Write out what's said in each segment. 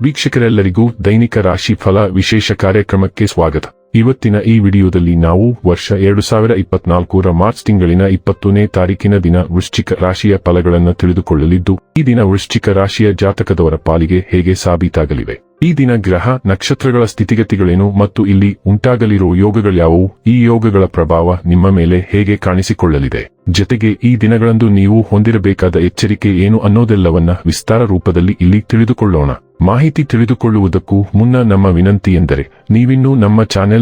ವೀಕ್ಷಕರೆಲ್ಲರಿಗೂ ದೈನಿಕ ರಾಶಿ ಫಲ ವಿಶೇಷ ಕಾರ್ಯಕ್ರಮಕ್ಕೆ ಸ್ವಾಗತ. ಇವತ್ತಿನ ಈ ವಿಡಿಯೋದಲ್ಲಿ ನಾವು ವರ್ಷ ಎರಡು ಸಾವಿರ ಇಪ್ಪತ್ನಾಲ್ಕರ ಮಾರ್ಚ್ ತಿಂಗಳಿನ ಇಪ್ಪತ್ತನೇ ತಾರೀಕಿನ ದಿನ ವೃಶ್ಚಿಕ ರಾಶಿಯ ಫಲಗಳನ್ನು ತಿಳಿದುಕೊಳ್ಳಲಿದ್ದು, ಈ ದಿನ ವೃಶ್ಚಿಕ ರಾಶಿಯ ಜಾತಕದವರ ಪಾಲಿಗೆ ಹೇಗೆ ಸಾಬೀತಾಗಲಿವೆ? ಈ ದಿನ ಗ್ರಹ, ನಕ್ಷತ್ರಗಳ ಸ್ಥಿತಿಗತಿಗಳೇನು ಮತ್ತು ಇಲ್ಲಿ ಉಂಟಾಗಲಿರುವ ಯೋಗಗಳ್ಯಾವುವು? ಈ ಯೋಗಗಳ ಪ್ರಭಾವ ನಿಮ್ಮ ಮೇಲೆ ಹೇಗೆ ಕಾಣಿಸಿಕೊಳ್ಳಲಿದೆ? ಜತೆಗೆ ಈ ದಿನಗಳಂದು ನೀವು ಹೊಂದಿರಬೇಕಾದ ಎಚ್ಚರಿಕೆ ಏನು ಅನ್ನೋದೆಲ್ಲವನ್ನ ವಿಸ್ತಾರ ರೂಪದಲ್ಲಿ ಇಲ್ಲಿ ತಿಳಿದುಕೊಳ್ಳೋಣ. ಮಾಹಿತಿ ತಿಳಿದುಕೊಳ್ಳುವುದಕ್ಕೂ ಮುನ್ನ ನಮ್ಮ ವಿನಂತಿ ಎಂದರೆ, ನೀವಿನ್ನೂ ನಮ್ಮ ಚಾನೆಲ್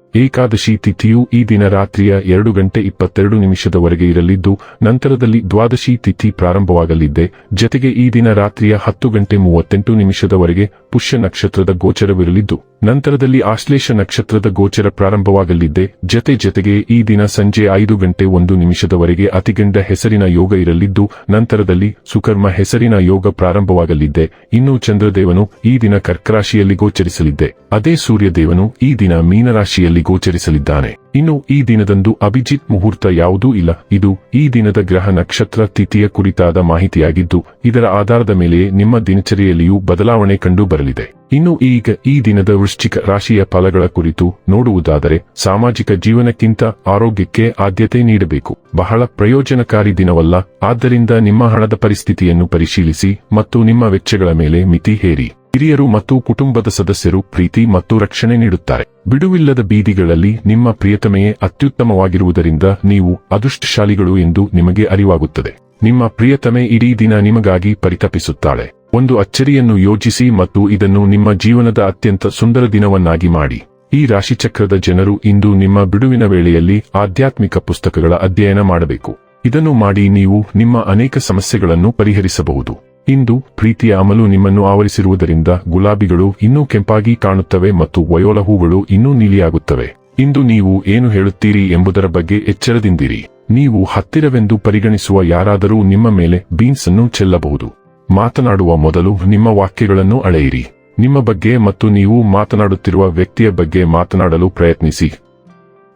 ಏಕಾದಶಿ ತಿಥಿಯು ಈ ದಿನ ರಾತ್ರಿಯ ಎರಡು ಗಂಟೆ ಇಪ್ಪತ್ತೆರಡು ನಿಮಿಷದವರೆಗೆ ಇರಲಿದ್ದು, ನಂತರದಲ್ಲಿ ದ್ವಾದಶಿ ತಿಥಿ ಪ್ರಾರಂಭವಾಗಲಿದ್ದೆ. ಜತೆಗೆ ಈ ದಿನ ರಾತ್ರಿಯ ಹತ್ತು ಗಂಟೆ ಮೂವತ್ತೆಂಟು ನಿಮಿಷದವರೆಗೆ ಪುಷ್ಯ ನಕ್ಷತ್ರದ ಗೋಚರವಿರಲಿದ್ದು, ನಂತರದಲ್ಲಿ ಆಶ್ಲೇಷ ನಕ್ಷತ್ರದ ಗೋಚರ ಪ್ರಾರಂಭವಾಗಲಿದ್ದೆ. ಜತೆ ಜತೆಗೆ ಈ ದಿನ ಸಂಜೆ ಐದು ಗಂಟೆ ಒಂದು ನಿಮಿಷದವರೆಗೆ ಅತಿಗಂಡ ಹೆಸರಿನ ಯೋಗ ಇರಲಿದ್ದು, ನಂತರದಲ್ಲಿ ಸುಕರ್ಮ ಹೆಸರಿನ ಯೋಗ ಪ್ರಾರಂಭವಾಗಲಿದ್ದೆ. ಇನ್ನು ಚಂದ್ರದೇವನು ಈ ದಿನ ಕರ್ಕರಾಶಿಯಲ್ಲಿ ಗೋಚರಿಸಲಿದ್ದೆ. ಅದೇ ಸೂರ್ಯದೇವನು ಈ ದಿನ ಮೀನರಾಶಿಯಲ್ಲಿ ಗೋಚರಿಸಲಿದ್ದಾನೆ. ಇನ್ನು ಈ ದಿನದಂದು ಅಭಿಜಿತ್ ಮುಹೂರ್ತ ಯಾವುದೂ ಇಲ್ಲ. ಇದು ಈ ದಿನದ ಗ್ರಹ ನಕ್ಷತ್ರ ತಿಥಿಯ ಕುರಿತಾದ ಮಾಹಿತಿಯಾಗಿದ್ದು, ಇದರ ಆಧಾರದ ಮೇಲೆ ನಿಮ್ಮ ದಿನಚರಿಯಲ್ಲಿಯೂ ಬದಲಾವಣೆ ಕಂಡು ಬರಲಿದೆ ಇನ್ನು ಈಗ ಈ ದಿನದ ವೃಶ್ಚಿಕ ರಾಶಿಯ ಫಲಗಳ ಕುರಿತು ನೋಡುವುದಾದರೆ, ಸಾಮಾಜಿಕ ಜೀವನಕ್ಕಿಂತ ಆರೋಗ್ಯಕ್ಕೆ ಆದ್ಯತೆ ನೀಡಬೇಕು. ಬಹಳ ಪ್ರಯೋಜನಕಾರಿ ದಿನವಲ್ಲ. ಆದ್ದರಿಂದ ನಿಮ್ಮ ಹಣದ ಪರಿಸ್ಥಿತಿಯನ್ನು ಪರಿಶೀಲಿಸಿ ಮತ್ತು ನಿಮ್ಮ ವೆಚ್ಚಗಳ ಮೇಲೆ ಮಿತಿ ಹೇರಿ. ಹಿರಿಯರು ಮತ್ತು ಕುಟುಂಬದ ಸದಸ್ಯರು ಪ್ರೀತಿ ಮತ್ತು ರಕ್ಷಣೆ ನೀಡುತ್ತಾರೆ. ಬಿಡುವಿಲ್ಲದ ಬೀದಿಗಳಲ್ಲಿ ನಿಮ್ಮ ಪ್ರಿಯತಮೆಯೇ ಅತ್ಯುತ್ತಮವಾಗಿರುವುದರಿಂದ ನೀವು ಅದೃಷ್ಟಶಾಲಿಗಳು ಎಂದು ನಿಮಗೆ ಅರಿವಾಗುತ್ತದೆ. ನಿಮ್ಮ ಪ್ರಿಯತಮೆ ಇಡೀ ದಿನ ನಿಮಗಾಗಿ ಪರಿತಪಿಸುತ್ತಾಳೆ. ಒಂದು ಅಚ್ಚರಿಯನ್ನು ಯೋಜಿಸಿ ಮತ್ತು ಇದನ್ನು ನಿಮ್ಮ ಜೀವನದ ಅತ್ಯಂತ ಸುಂದರ ದಿನವನ್ನಾಗಿ ಮಾಡಿ. ಈ ರಾಶಿಚಕ್ರದ ಜನರು ಇಂದು ನಿಮ್ಮ ಬಿಡುವಿನ ವೇಳೆಯಲ್ಲಿ ಆಧ್ಯಾತ್ಮಿಕ ಪುಸ್ತಕಗಳ ಅಧ್ಯಯನ ಮಾಡಬೇಕು. ಇದನ್ನು ಮಾಡಿ ನೀವು ನಿಮ್ಮ ಅನೇಕ ಸಮಸ್ಯೆಗಳನ್ನು ಪರಿಹರಿಸಬಹುದು. ಇಂದು ಪ್ರೀತಿಯ ಅಮಲು ನಿಮ್ಮನ್ನು ಆವರಿಸಿರುವುದರಿಂದ ಗುಲಾಬಿಗಳು ಇನ್ನೂ ಕೆಂಪಾಗಿ ಕಾಣುತ್ತವೆ ಮತ್ತು ವಯೋಲ ಹೂಗಳು ಇನ್ನೂ ನೀಲಿಯಾಗುತ್ತವೆ. ಇಂದು ನೀವು ಏನು ಹೇಳುತ್ತೀರಿ ಎಂಬುದರ ಬಗ್ಗೆ ಎಚ್ಚರದಿಂದಿರಿ. ನೀವು ಹತ್ತಿರವೆಂದು ಪರಿಗಣಿಸುವ ಯಾರಾದರೂ ನಿಮ್ಮ ಮೇಲೆ ಬೀನ್ಸ್ ಅನ್ನು ಚೆಲ್ಲಬಹುದು. ಮಾತನಾಡುವ ಮೊದಲು ನಿಮ್ಮ ವಾಕ್ಯಗಳನ್ನು ಅಳೆಯಿರಿ. ನಿಮ್ಮ ಬಗ್ಗೆ ಮತ್ತು ನೀವು ಮಾತನಾಡುತ್ತಿರುವ ವ್ಯಕ್ತಿಯ ಬಗ್ಗೆ ಮಾತನಾಡಲು ಪ್ರಯತ್ನಿಸಿ.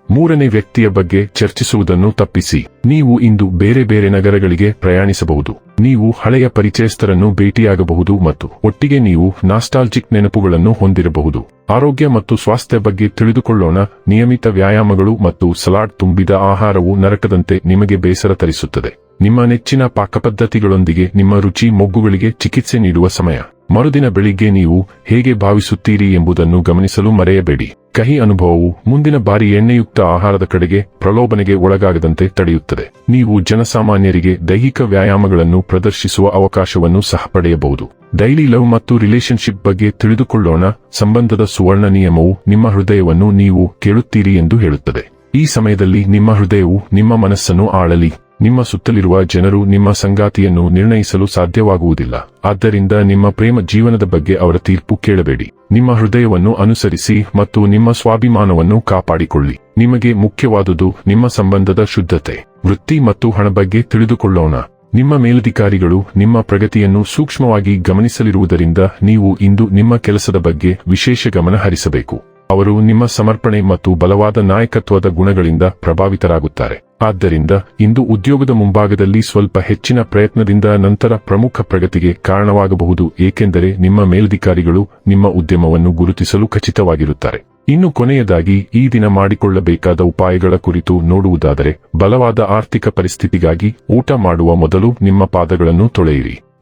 ಮೂರನೇ ವ್ಯಕ್ತಿಯ ಬಗ್ಗೆ ಚರ್ಚಿಸುವುದನ್ನು ತಪ್ಪಿಸಿ. ನೀವು ಇಂದು ಬೇರೆ ಬೇರೆ ನಗರಗಳಿಗೆ ಪ್ರಯಾಣಿಸಬಹುದು. ನೀವು ಹಳೆಯ ಪರಿಚಯಸ್ಥರನ್ನು ಭೇಟಿಯಾಗಬಹುದು ಮತ್ತು ಒಟ್ಟಿಗೆ ನೀವು ನಾಸ್ಟಾಲ್ಜಿಕ್ ನೆನಪುಗಳನ್ನು ಹೊಂದಿರಬಹುದು. ಆರೋಗ್ಯ ಮತ್ತು ಸ್ವಾಸ್ಥ್ಯ ಬಗ್ಗೆ ತಿಳಿದುಕೊಳ್ಳೋಣ. ನಿಯಮಿತ ವ್ಯಾಯಾಮಗಳು ಮತ್ತು ಸಲಾಡ್ ತುಂಬಿದ ಆಹಾರವು ನರಕದಂತೆ ನಿಮಗೆ ಬೇಸರ ತರಿಸುತ್ತದೆ. ನಿಮ್ಮ ನೆಚ್ಚಿನ ಪಾಕಪದ್ಧತಿಗಳೊಂದಿಗೆ ನಿಮ್ಮ ರುಚಿ ಮೊಗ್ಗುಗಳಿಗೆ ಚಿಕಿತ್ಸೆ ನೀಡುವ ಸಮಯ. ಮರುದಿನ ಬೆಳಿಗ್ಗೆ ನೀವು ಹೇಗೆ ಭಾವಿಸುತ್ತೀರಿ ಎಂಬುದನ್ನು ಗಮನಿಸಲು ಮರೆಯಬೇಡಿ. ಕಹಿ ಅನುಭವವು ಮುಂದಿನ ಬಾರಿ ಎಣ್ಣೆಯುಕ್ತ ಆಹಾರದ ಕಡೆಗೆ ಪ್ರಲೋಭನೆಗೆ ಒಳಗಾಗದಂತೆ ತಡೆಯುತ್ತದೆ. ನೀವು ಜನಸಾಮಾನ್ಯರಿಗೆ ದೈಹಿಕ ವ್ಯಾಯಾಮಗಳನ್ನು ಪ್ರದರ್ಶಿಸುವ ಅವಕಾಶವನ್ನು ಸಹ ಪಡೆಯಬಹುದು. ಡೈಲಿ ಲವ್ ಮತ್ತು ರಿಲೇಶನ್ಶಿಪ್ ಬಗ್ಗೆ ತಿಳಿದುಕೊಳ್ಳೋಣ. ಸಂಬಂಧದ ಸುವರ್ಣ ನಿಯಮವು ನಿಮ್ಮ ಹೃದಯವನ್ನು ನೀವು ಕೇಳುತ್ತೀರಿ ಎಂದು ಹೇಳುತ್ತದೆ. ಈ ಸಮಯದಲ್ಲಿ ನಿಮ್ಮ ಹೃದಯವು ನಿಮ್ಮ ಮನಸ್ಸನ್ನು ಆಳಲಿ. ನಿಮ್ಮ ಸುತ್ತಲಿರುವ ಜನರು ನಿಮ್ಮ ಸಂಗಾತಿಯನ್ನು ನಿರ್ಣಯಿಸಲು ಸಾಧ್ಯವಾಗುವುದಿಲ್ಲ. ಆದ್ದರಿಂದ ನಿಮ್ಮ ಪ್ರೇಮ ಜೀವನದ ಬಗ್ಗೆ ಅವರ ತೀರ್ಪು ಕೇಳಬೇಡಿ. ನಿಮ್ಮ ಹೃದಯವನ್ನು ಅನುಸರಿಸಿ ಮತ್ತು ನಿಮ್ಮ ಸ್ವಾಭಿಮಾನವನ್ನು ಕಾಪಾಡಿಕೊಳ್ಳಿ. ನಿಮಗೆ ಮುಖ್ಯವಾದುದು ನಿಮ್ಮ ಸಂಬಂಧದ ಶುದ್ಧತೆ. ವೃತ್ತಿ ಮತ್ತು ಹಣ ಬಗ್ಗೆ ತಿಳಿದುಕೊಳ್ಳೋಣ. ನಿಮ್ಮ ಮೇಲಧಿಕಾರಿಗಳು ನಿಮ್ಮ ಪ್ರಗತಿಯನ್ನು ಸೂಕ್ಷ್ಮವಾಗಿ ಗಮನಿಸಲಿರುವುದರಿಂದ ನೀವು ಇಂದು ನಿಮ್ಮ ಕೆಲಸದ ಬಗ್ಗೆ ವಿಶೇಷ ಗಮನ ಹರಿಸಬೇಕು. ಅವರು ನಿಮ್ಮ ಸಮರ್ಪಣೆ ಮತ್ತು ಬಲವಾದ ನಾಯಕತ್ವದ ಗುಣಗಳಿಂದ ಪ್ರಭಾವಿತರಾಗುತ್ತಾರೆ. ಆದ್ದರಿಂದ, ಇಂದು ಉದ್ಯೋಗದ ಮುಂಭಾಗದಲ್ಲಿ ಸ್ವಲ್ಪ ಹೆಚ್ಚಿನ ಪ್ರಯತ್ನದಿಂದ ನಂತರ ಪ್ರಮುಖ ಪ್ರಗತಿಗೆ ಕಾರಣವಾಗಬಹುದು, ಏಕೆಂದರೆ ನಿಮ್ಮ ಮೇಲಧಿಕಾರಿಗಳು ನಿಮ್ಮ ಉದ್ಯಮವನ್ನು ಗುರುತಿಸಲು ಖಚಿತವಾಗಿರುತ್ತಾರೆ. ಇನ್ನು ಕೊನೆಯದಾಗಿ, ಈ ದಿನ ಮಾಡಿಕೊಳ್ಳಬೇಕಾದ ಉಪಾಯಗಳ ಕುರಿತು ನೋಡುವುದಾದರೆ, ಬಲವಾದ ಆರ್ಥಿಕ ಪರಿಸ್ಥಿತಿಗಾಗಿ ಊಟ ಮಾಡುವ ಮೊದಲು ನಿಮ್ಮ ಪಾದಗಳನ್ನು ತೊಳೆಯಿರಿ.